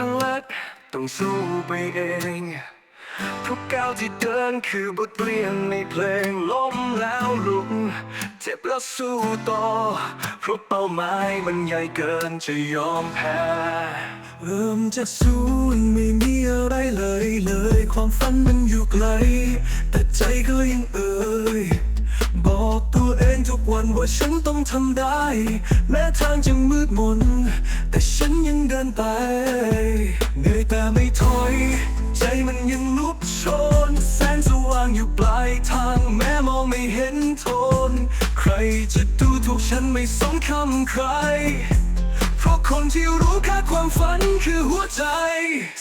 ทางลัดต้องสู้ไปเองทุกก้าวที่เดินคือบทเรียนในเพลงล้มแล้วลุก เจ็บแล้วสู้ต่อเพราะเป้าหมายมันใหญ่เกินจะยอมแพ้เริ่มจากศูนย์ไม่มีอะไรเลยเลย ความฝันมันอยู่ไกล แต่ใจก็ยังเอ่ยบอกตัวเองทุกวันว่าฉันต้องทำได้ แม้ทางจะมืดมน แต่ฉันยังเดินไป ทน ใครจะดูถูกฉันไม่สำคัญใคร เพราะคนที่รู้ค่าความฝันคือหัวใจ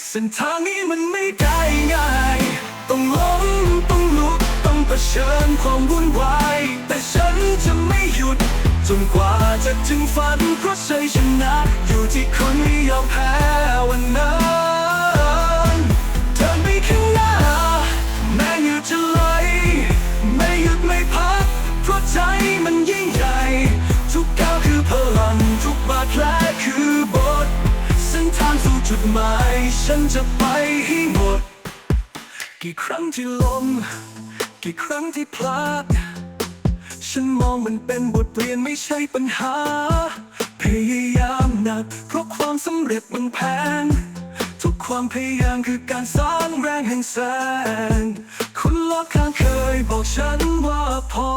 เส้นทางนี้มันไม่ได้ง่าย ต้องล้มต้องลุกต้องเผชิญความวุ่นวาย แต่ฉันจะไม่หยุด จนกว่าจะถึงฝันเพราะชัยชนะอยู่ที่คนไม่ยอมแพ้ จุดหมายฉันจะไปให้หมด กี่ครั้งที่ล้มกี่ครั้งที่พลาด ฉันมองมันเป็นบทเรียนไม่ใช่ปัญหา พยายามหนัก เพราะความสำเร็จมันแพง ทุกความพยายามคือการสร้างแรงแห่งแสงคุณรอบข้างเคยบอกฉันว่าพอ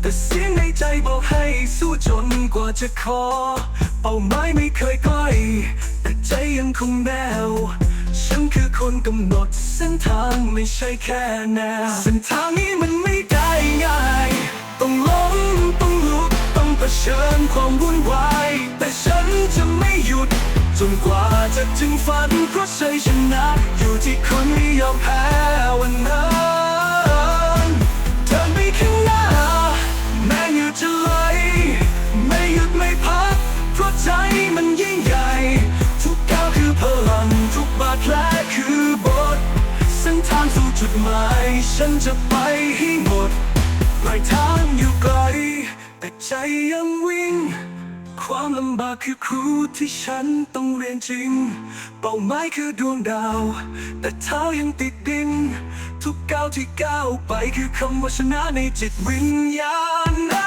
แต่เสียงในใจบอกให้สู้จนกว่าจะขอ เป้าหมายไม่เคยก้ ใจยังคงแน่วฉันคือคนกำหนดเส้นทางไม่ใช่แค่แนวเส้นทางนี้มันไม่ได้ง่าย ต้องล้มต้องลุกต้องเผชิญความวุ่นวาย แต่ฉันจะไม่หยุด จนกว่าจะถึงฝันเพราะชัยชนะ อยู่ที่คนไม่ยอมแพ้วันนั้น จุดหมายฉันจะไปให้หมดปลายทางอยู่ไกล แต่ใจยังวิ่ง ความลำบากคือครูที่ฉันต้องเรียนจริง เป้าหมายคือดวงดาว แต่เท้ายังติดดิน ทุกก้าวที่ก้าวไปคือคำว่าชนะในจิตวิญญาณ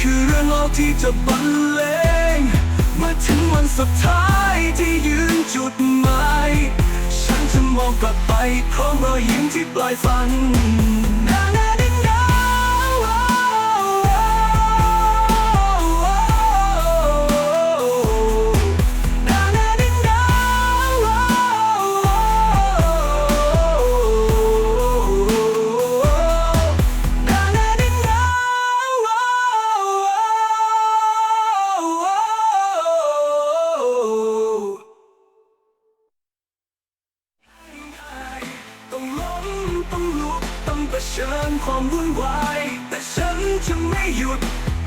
คือเรื่องราที่จะบรรเลงเมื่อถึงวันสุดท้ายที่ยืนจุดหมาย ฉันจะมองกลับไปพร้อมรอยยิ้มที่ปลายฝัน เชิญความวุ่นวายแต่ฉันจะไม่หยุด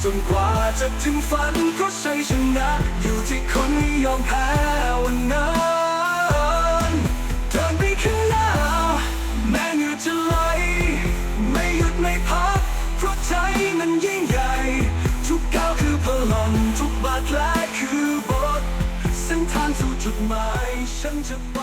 จนกว่าจะถึงฝันเพราะชัยชนะอยู่ที่คนยอมแพ้วันนั้นเดินไปข้างหน้าแม้เหงื่อจะไหลไม่หยุดไม่พัก เพราะใจมันยิ่งใหญ่ ทุกก้าวคือพลังทุกบาดแผลคือบทเส้นทางสู่จุดหมาย ฉันจะไป